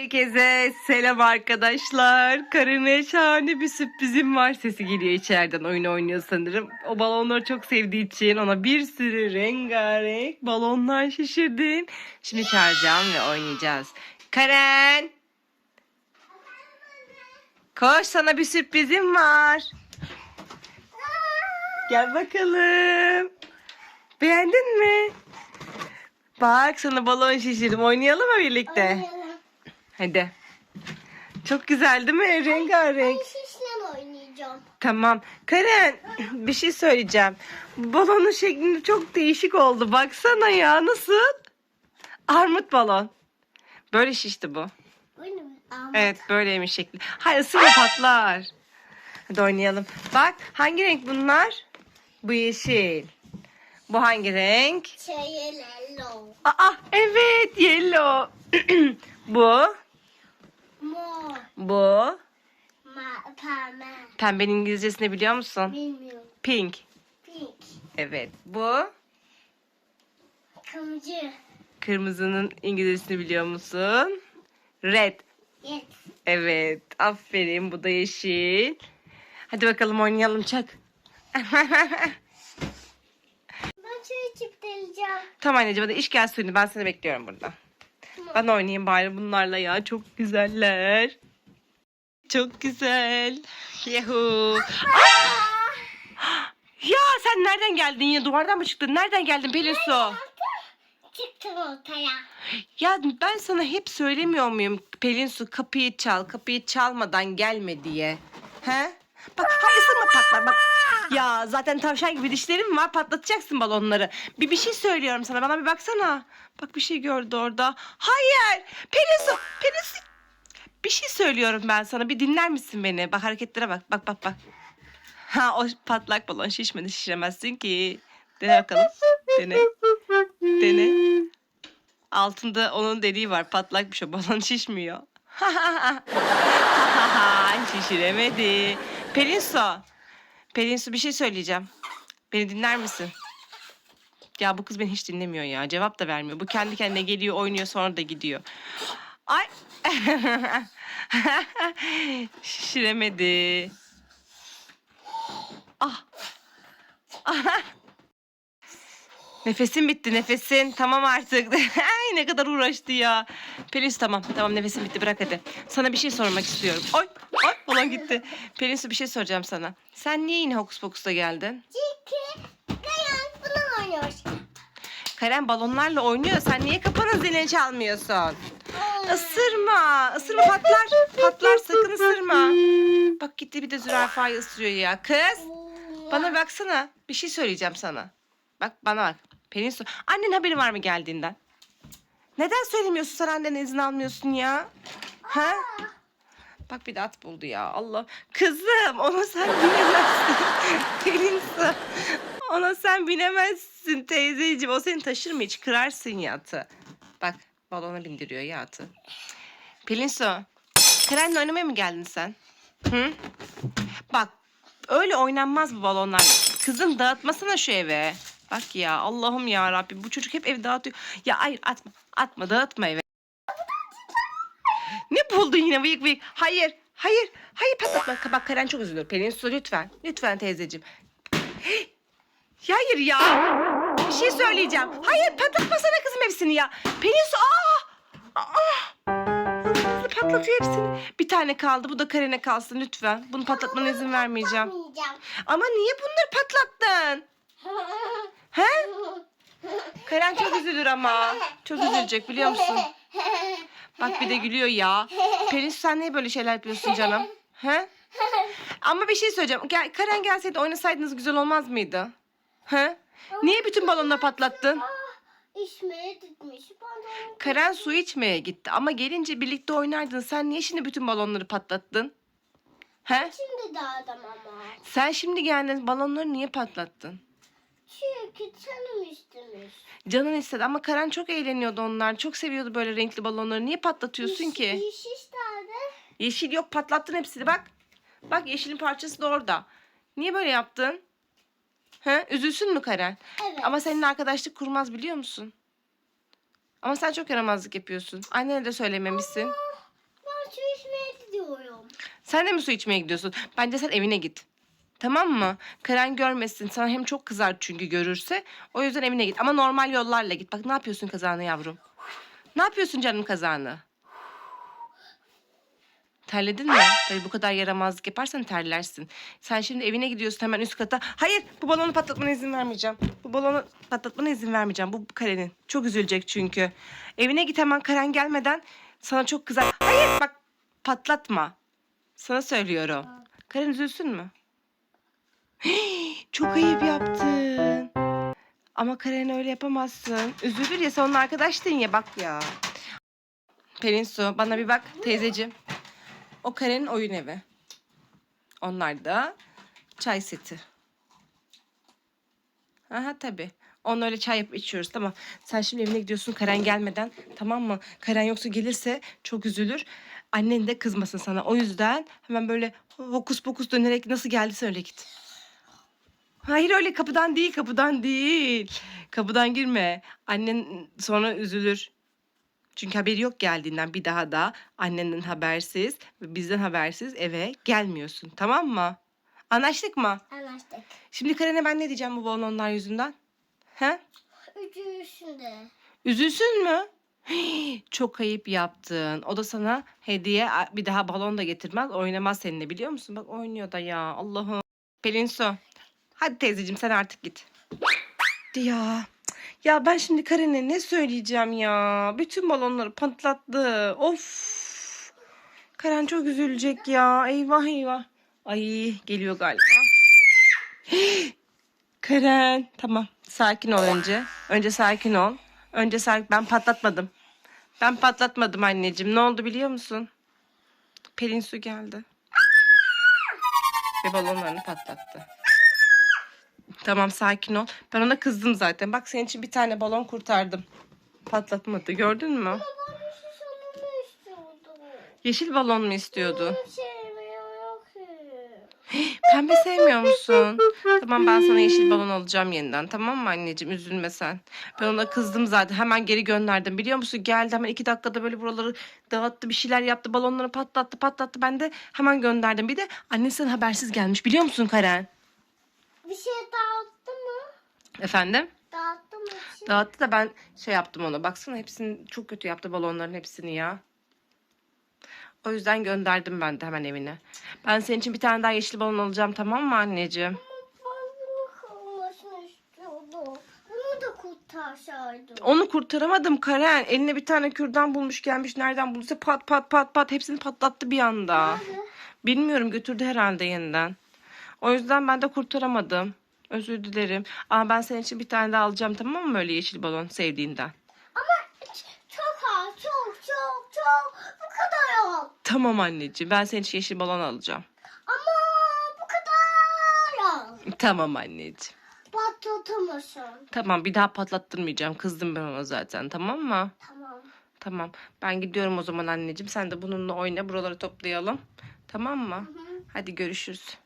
Herkese selam arkadaşlar. Karına şahane bir sürprizim var. Sesi geliyor içeriden oyun oynuyor sanırım. O balonları çok sevdiği için ona bir sürü rengarenk balonlar şişirdim. Şimdi çağıracağım ve oynayacağız. Karen! Koş sana bir sürprizim var. Gel bakalım. Beğendin mi? Bak sana balon şişirdim. Oynayalım mı birlikte? Hadi. Çok güzel değil mi? Rengarenk. Şişle oynayacağım. Tamam. Karen bir şey söyleyeceğim. Bu balonun şeklinde çok değişik oldu. Baksana ya nasıl? Armut balon. Böyle şişti bu. Öyle mi? Ama Evet böyleymiş şekli. Hayır ısırma patlar. Hadi oynayalım. Bak hangi renk bunlar? Bu yeşil. Bu hangi renk? Çayelelo. Aa evet yellow. bu. Mor. Bu. Ma pembe. Pembenin İngilizcesini biliyor musun? Bilmiyorum. Pink. Pink. Evet. Bu. Kırmızı. Kırmızının İngilizcesini biliyor musun? Red. Yes. Evet. Aferin. Bu da yeşil. Hadi bakalım oynayalım çak. Ben çayı çifteleyeceğim. tamam anneciğim hadi iş gel suyunu. Ben seni bekliyorum burada. Ben oynayayım bari bunlarla ya. Çok güzeller. Çok güzel. Yahu. Ya sen nereden geldin ya? Duvardan mı çıktın? Nereden geldin Pelin Su? Çıktım ortaya. Ya ben sana hep söylemiyor muyum Pelin Su kapıyı çal, kapıyı çalmadan gelme diye. He? Bak hay ısırma patlar bak. Ya zaten tavşan gibi dişlerim var patlatacaksın balonları. Bir bir şey söylüyorum sana bana bir baksana. Bak bir şey gördü orada. Hayır Pelin Pelin. Bir şey söylüyorum ben sana bir dinler misin beni? Bak hareketlere bak bak bak bak. Ha o patlak balon şişmedi şişiremezsin ki. Dene bakalım. Dene. Dene. Altında onun deliği var. Patlakmış o. Balon şişmiyor. Şişiremedi. Pelin Su bir şey söyleyeceğim. Beni dinler misin? Ya bu kız beni hiç dinlemiyor ya. Cevap da vermiyor. Bu kendi kendine geliyor, oynuyor sonra da gidiyor. Ay. Şişiremedi. Ah. Nefesin bitti nefesin. Tamam artık. Ay ne kadar uğraştı ya. Pelinsu tamam. Tamam nefesin bitti bırak hadi. Sana bir şey sormak istiyorum. Ay ay falan gitti. Pelinsu bir şey soracağım sana. Sen niye yine Hokus Pokus'ta geldin? Çünkü Kayan bunu oynuyor. Karen balonlarla oynuyor. Sen niye kapının zilini çalmıyorsun? Isırma. Isırma patlar. Patlar sakın ısırma. Bak gitti bir de zürafayı ısırıyor ya. Kız. Bana baksana. Bir şey söyleyeceğim sana. Bak bana bak. Pelin Su. Annen haberi var mı geldiğinden? Neden söylemiyorsun sen annene izin almıyorsun ya? Ha? Bak bir de at buldu ya. Allah. Kızım ona sen binemezsin. Pelin Su. Ona sen binemezsin teyzeciğim. O seni taşır mı hiç? Kırarsın ya atı. Bak balona bindiriyor ya atı. Pelin Su. Karenle oynamaya mı geldin sen? Hı? Bak öyle oynanmaz bu balonlar. Kızım dağıtmasana şu eve. Bak ya Allah'ım ya Rabbim bu çocuk hep ev dağıtıyor. Ya hayır atma atma dağıtma eve. Ne buldun yine bıyık bıyık? Hayır hayır hayır patlatma. Bak Karen çok üzülür. Pelin su lütfen. Lütfen teyzeciğim. Hey, Hayır ya. Bir şey söyleyeceğim. Hayır patlatmasana kızım hepsini ya. Pelin su aa. Aa. Patlatıyor hepsini. Bir tane kaldı. Bu da Karen'e kalsın lütfen. Bunu patlatmana izin vermeyeceğim. Ama niye bunları patlattın? He? Karen çok üzülür ama. Çok üzülecek biliyor musun? Bak bir de gülüyor ya. Pelin sen niye böyle şeyler yapıyorsun canım? He? Ama bir şey söyleyeceğim. Gel, Karen gelseydi oynasaydınız güzel olmaz mıydı? He? Niye bütün balonları patlattın? De onu- Karen su içmeye gitti ama gelince birlikte oynardın. Sen niye şimdi bütün balonları patlattın? He? Şimdi dağıdım ama. Sen şimdi geldin balonları niye patlattın? Çünkü canım istemiş. Canın istedi ama Karen çok eğleniyordu onlar. Çok seviyordu böyle renkli balonları. Niye patlatıyorsun ki? Yeşil nerede? Yeşil yok patlattın hepsini bak. Bak yeşilin parçası da orada. Niye böyle yaptın? He? Üzülsün mü Karen? Evet. Ama seninle arkadaşlık kurmaz biliyor musun? Ama sen çok yaramazlık yapıyorsun. Annene de söylememişsin. Sen de mi su içmeye gidiyorsun? Bence sen evine git. Tamam mı? Karen görmesin. Sana hem çok kızar çünkü görürse. O yüzden evine git. Ama normal yollarla git. Bak ne yapıyorsun kazanı yavrum? Ne yapıyorsun canım kazanı? Terledin mi? Tabii bu kadar yaramazlık yaparsan terlersin. Sen şimdi evine gidiyorsun hemen üst kata. Hayır bu balonu patlatmana izin vermeyeceğim. Bu balonu patlatmana izin vermeyeceğim. Bu Karen'in. Çok üzülecek çünkü. Evine git hemen Karen gelmeden sana çok kızar. Hayır bak patlatma. Sana söylüyorum. Karen üzülsün mü? çok ayıp yaptın. Ama Karen öyle yapamazsın. Üzülür ya sen onun arkadaştın ya bak ya. Pelin Su bana bir bak teyzeciğim. O Karen'in oyun evi. Onlar da çay seti. Aha tabii. Onunla öyle çay yapıp içiyoruz. Tamam. Sen şimdi evine gidiyorsun Karen gelmeden. Tamam mı? Karen yoksa gelirse çok üzülür. Annen de kızmasın sana. O yüzden hemen böyle hokus pokus dönerek nasıl geldiyse öyle git. Hayır öyle kapıdan değil kapıdan değil. Kapıdan girme. Annen sonra üzülür. Çünkü haberi yok geldiğinden bir daha da annenden habersiz ve bizden habersiz eve gelmiyorsun. Tamam mı? Anlaştık mı? Anlaştık. Şimdi Karen'e ben ne diyeceğim bu balonlar yüzünden? He? Üçüncüsünde. Üzülsün mü? Hii, Çok ayıp yaptın. O da sana hediye bir daha balon da getirmez. Oynamaz seninle biliyor musun? Bak oynuyor da ya Allah'ım. Pelin Su. Hadi teyzeciğim sen artık git. Ya. Ya ben şimdi Karen'e ne söyleyeceğim ya? Bütün balonları patlattı. Of. Karen çok üzülecek ya. Eyvah eyvah. Ay geliyor galiba. Karen tamam sakin ol önce. Önce sakin ol. Önce sakin. Ben patlatmadım. Ben patlatmadım anneciğim. Ne oldu biliyor musun? Pelin su geldi. Ve balonlarını patlattı. Tamam sakin ol. Ben ona kızdım zaten. Bak senin için bir tane balon kurtardım. Patlatmadı. Gördün mü? Yeşil balon mu istiyordu? Pembe sevmiyor musun? Tamam ben sana yeşil balon alacağım yeniden. Tamam mı anneciğim? Üzülme sen. Ben ona kızdım zaten. Hemen geri gönderdim. Biliyor musun? Geldi hemen iki dakikada böyle buraları dağıttı. Bir şeyler yaptı. Balonları patlattı patlattı. Ben de hemen gönderdim. Bir de annesinden habersiz gelmiş. Biliyor musun Karen? Bir şey mı? Efendim? Dağıttı mı? bir şey? Dağıttı da ben şey yaptım ona. Baksana hepsini çok kötü yaptı balonların hepsini ya. O yüzden gönderdim ben de hemen evine. Ben senin için bir tane daha yeşil balon alacağım tamam mı anneciğim? Bunu da kurtarsaydım. Onu kurtaramadım Karen. Eline bir tane kürdan bulmuş gelmiş. Nereden bulduysa pat pat pat pat hepsini patlattı bir anda. Nerede? Bilmiyorum götürdü herhalde yeniden. O yüzden ben de kurtaramadım. Özür dilerim. Ama ben senin için bir tane daha alacağım tamam mı öyle yeşil balon sevdiğinden. Ama çok az, çok çok çok. Bu kadar yok. Tamam anneciğim ben senin için yeşil balon alacağım. Ama bu kadar yok. Tamam anneciğim. Patlatamazsın. Tamam bir daha patlattırmayacağım. Kızdım ben ona zaten tamam mı? Tamam. Tamam. Ben gidiyorum o zaman anneciğim. Sen de bununla oyna. Buraları toplayalım. Tamam mı? Hı hı. Hadi görüşürüz.